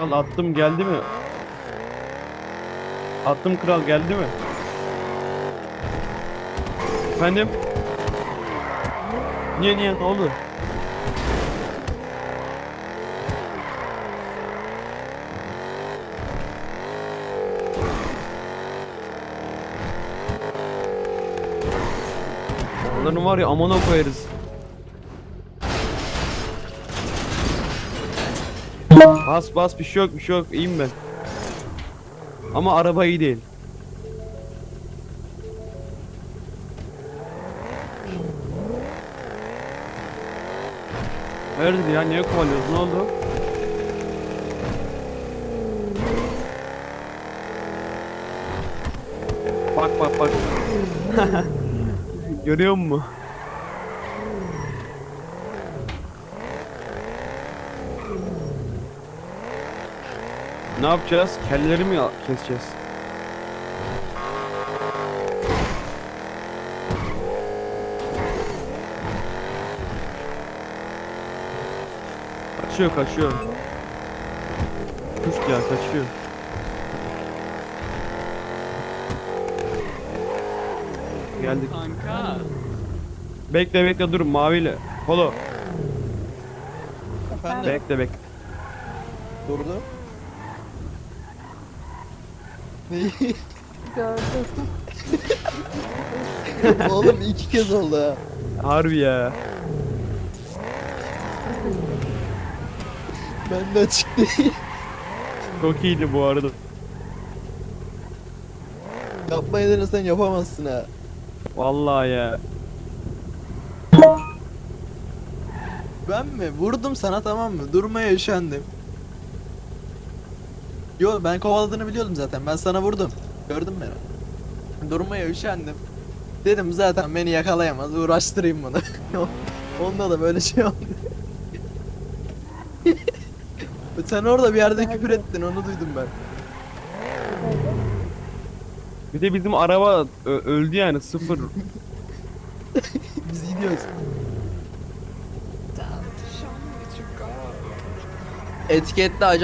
Al attım geldi mi? Attım kral geldi mi? Efendim? Niye niye ne oldu? Onların var ya amına koyarız. Bas bas bir şey yok bir şey yok iyiyim ben. Ama araba iyi değil. Hayırdır ya niye kovalıyoruz ne oldu? Bak bak bak. Görüyor musun? Ne yapacağız? Kelleri mi keseceğiz? Kaçıyor kaçıyor. Kuş ya kaçıyor. Geldik. Kanka. Bekle bekle dur maviyle. Polo. Efendim? Bekle bekle. Durdu. Neyi? Gördüm. Oğlum iki kez oldu ha. Harbi ya. Ben de açık değil. Çok iyiydi bu arada. Yapmayı denesen yapamazsın ha. Vallahi ya. Ben mi? Vurdum sana tamam mı? Durmaya üşendim. Yo ben kovaladığını biliyordum zaten. Ben sana vurdum. Gördün beni. Durmaya üşendim. Dedim zaten beni yakalayamaz. Uğraştırayım bunu. Onda da böyle şey oldu. Sen orada bir yerde küfür ettin onu duydum ben. Bir de bizim araba öldü yani sıfır. Biz gidiyoruz. Etiketli acaba